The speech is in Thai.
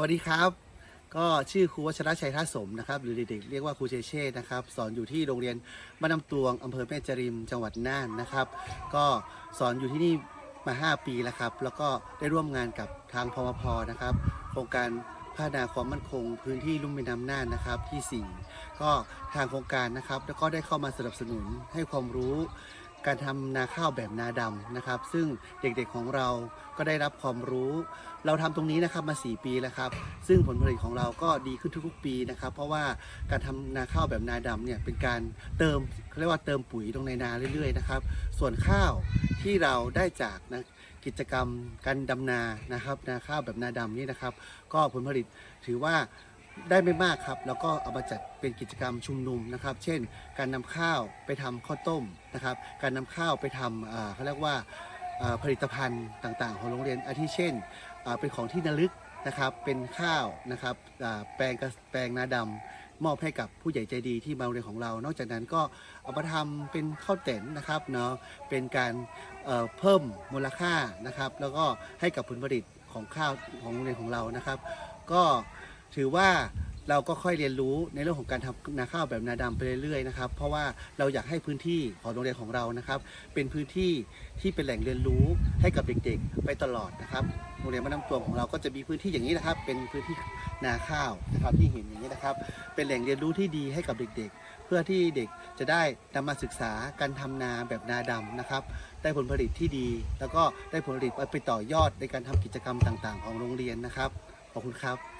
สวัสดีครับ ก็ชื่อครูวัชรชัยท่าสมนะครับ หรือเด็กๆเรียกว่าครูเชเช่นะครับ สอนอยู่ที่โรงเรียนบ้านน้ำตวงอำเภอแม่จริมจังหวัดน่านนะครับ ก็สอนอยู่ที่นี่มา 5 ปีแล้วครับ แล้วก็ได้ร่วมงานกับทางพมพนะครับ โครงการพัฒนาความมั่นคงพื้นที่ลุ่มแม่น้ำน่านนะครับที่ 4 ก็ทางโครงการนะครับ แล้วก็ได้เข้ามาสนับสนุนให้ความรู้ การทำนาข้าวแบบนาดำนะครับ ซึ่งเด็กๆของเราก็ได้รับความรู้ เราทำตรงนี้นะครับมา 4 ปีแล้วครับ ซึ่งผลผลิตของเราก็ดีขึ้นทุกๆปีนะครับ เพราะว่าการทำนาข้าวแบบนาดำเนี่ยเป็นการเติมเรียกว่าเติมปุ๋ยลงในนาเรื่อยๆนะครับ ส่วนข้าวที่เราได้จากนะกิจกรรมการดำนานะครับนาข้าวแบบนาดำนี่นะครับ ก็ผลผลิตถือว่า ได้ไม่มากครับ แล้วก็เอามาจัดเป็นกิจกรรมชุมนุมนะครับ เช่น การนำข้าวไปทำข้าวต้มนะครับ การนำข้าวไปทำเขาเรียกว่าผลิตภัณฑ์ต่างๆ ของโรงเรียนอาทิเช่น เป็นของที่ระลึกนะครับ เป็นข้าวนะครับแปลงกระแปลงนาดำมอบให้กับผู้ใหญ่ใจดีที่มาโรงเรียนของเรา นอกจากนั้นก็เอามาทำเป็นข้าวเต็นนะครับเนาะ เป็นการเเพิ่มมูลค่านะครับ แล้วก็ให้กับผลผลิตของข้าวของโรงเรียนของเรานะครับ ก็ ถือว่าเราก็ค่อยเรียนรู้ในเรื่องของการทำนาข้าวแบบนาดำไปเรื่อยๆนะครับ เพราะว่าเราอยากให้พื้นที่ของโรงเรียนของเรานะครับ เป็นพื้นที่ที่เป็นแหล่งเรียนรู้ให้กับเด็กๆ ไปตลอดนะครับ โรงเรียนบ้านน้ำตวงของเราก็จะมีพื้นที่อย่างนี้นะครับ เป็นพื้นที่นาข้าวนะครับที่เห็นอย่างนี้นะครับ เป็นแหล่งเรียนรู้ที่ดีให้กับเด็กๆ เพื่อที่เด็กจะได้นำมาศึกษาการทำนาแบบนาดำนะครับ ได้ผลผลิตที่ดี แล้วก็ได้ผลผลิตไปต่อยอดในการทำกิจกรรมต่าง ๆ ของโรงเรียนนะครับขอบคุณครับ